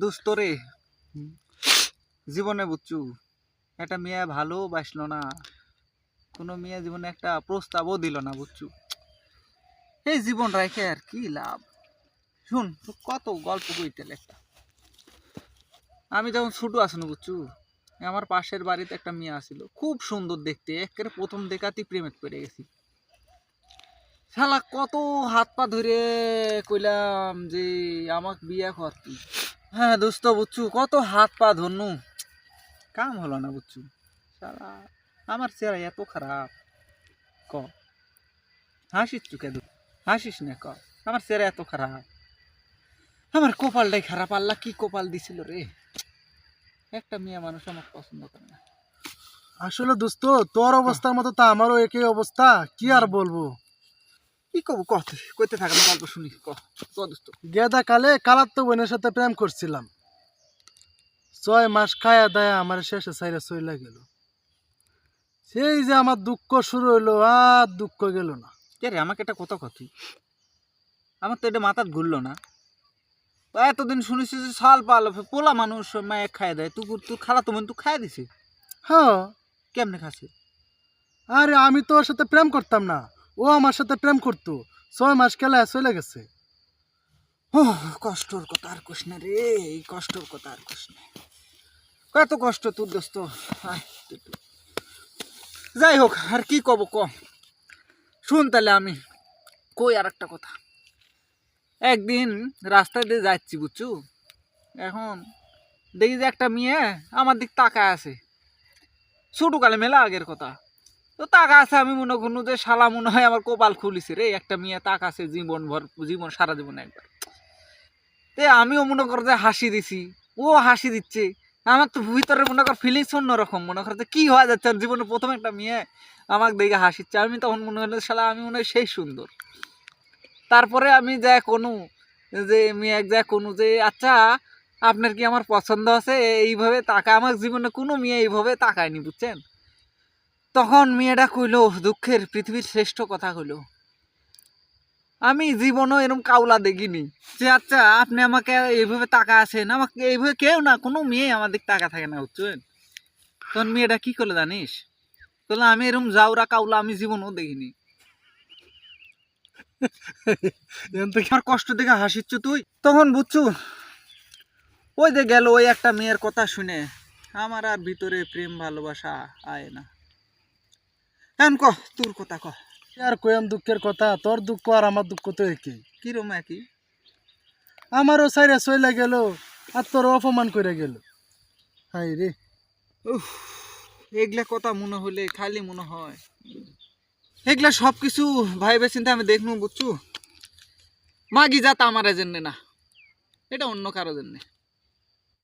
দুস্থ রে জীবনে বুঝছু, একটা মেয়ে ভালো বাসলো না, কোনো মেয়ে জীবনে একটা প্রস্তাবও দিল না, বুঝছু। এই জীবন রেখে আর কি লাভ? শুন কত গল্প কইতে একটা আমি যখন ছোট আসনো বুঝছু, আমার পাশের বাড়িতে একটা মেয়ে আসিল, খুব সুন্দর দেখতে একেবারে প্রথম দেখাতেই প্রেমে পড়ে গেছি। শালা কত হাত পা ধরে কইলাম যে, আমাক বিয়া কর তুই। হ্যাঁ দোস্ত বুঝছু কত হাত পা ধরনু। কাম হলো না বুঝছু শালা, আমার চেহারা এত খারাপ। ক। হাসিস চু কেন হাসিস না ক। আমার চেহারা এত খারাপ। আমার কপালটাই খারাপ। আল্লাহ কি কপাল দিছিল রে? একটা মেয়ে মানুষ আমার পছন্দ করে না। আসলে দোস্ত, তোর অবস্থার মতো তো আমারও একই অবস্থা। কি আর বলব? কি কব? কত কইতে থাকা না গল্প শুনি ক। ক দোস্ত? গেদা কালে কালাত্ত বোনের সাথে প্রেম করছিলাম। ছয় মাস খায়া দায়া আমার শেষে সাইরা চইলা গেল। সেই যে আমার দুঃখ শুরু হইল আর দুঃখ গেল না। কে রে আমাকে একটা কথা কথি আমার তো এটা মাথার ঘুরলো না। এতদিন শুনেছি যে সাল পাল পোলা মানুষ মায়ে খাই দেয় তুই তুই খালা তোমার তুই খাই দিছে। হ্যাঁ। কেমনে খাসে আরে আমি তো ওর সাথে প্রেম করতাম না। ও আমার সাথে প্রেম করতো। ছয় মাস খেলা চলে গেছে। কষ্টর কথা আর কোশ রে, এই কষ্টর কথা আর কোশ কত কষ্ট তোর দোস্ত। যাই হোক, আর কি কব ক। শুন তাহলে আমি কই আর একটা কথা। একদিন রাস্তা দিয়ে যাচ্ছি, বুঝছু? এখন দেখি যে একটা মেয়ে আমার দিক তাকায় আছে। ছোটকালে মেলা আগের কথা। তো তাকা আছে আমি মনে করুন যে শালা মনে হয় আমার কপাল খুলিছে রে। একটা মেয়ে তাক আছে জীবন ভর জীবন, সারা জীবন একবার। তে আমিও মনে কর যে হাসি দিছি। ও হাসি দিচ্ছে। আমার তো ভিতরে মনে কর ফিলিংস অন্যরকম। মনে কর যে কি হয়ে যাচ্ছে? জীবনে প্রথম একটা মেয়ে আমাকে দেখে হাসিচ্ছে। আমি তখন মনে হলো শালা আমি মনে হয় সেই সুন্দর। তারপরে আমি যা কোনো যে মেয়ে এক যা কোনো যে আচ্ছা আপনার কি আমার পছন্দ আছে? এইভাবে তাকা। আমার জীবনে কোনো মেয়ে এইভাবে তাকায়নি, বুঝছেন? তখন মেয়েটা কইলো দুঃখের পৃথিবীর শ্রেষ্ঠ কথা কইলো। আমি জীবনও এরকম কাউলা দেখিনি। যে আচ্ছা আপনি আমাকে এইভাবে তাকা আছেন আমাকে এইভাবে কেউ না কোনো মেয়ে আমার দিক তাকা থাকে না বুঝছেন? তখন মেয়েটা কি করল জানিস? বলল আমি এরকম যাওরা কাউলা আমি জীবনও দেখিনি। আমার কষ্ট দেখে হাসিচ্ছ তুই? তখন বুঝছু ওই যে গেল ওই একটা মেয়ের কথা শুনে আমার আর ভিতরে প্রেম ভালোবাসা আয় না। এখন ক তোর কথা ক আর কয়াম দুঃখের কথা? তোর দুঃখ আর আমার দুঃখ তো একই। কিরম একই আমারও সাইরা চইলা গেল আর তোর অপমান করে গেল। হাই রে। উফ এগুলা কথা মনে হলে খালি মনে হয়। এগুলা সব কিছু ভাই ভাইবে চিন্তা আমি দেখনু বুঝছু? মাগি যাত আমার জন্য না। এটা অন্য কারও জন্যে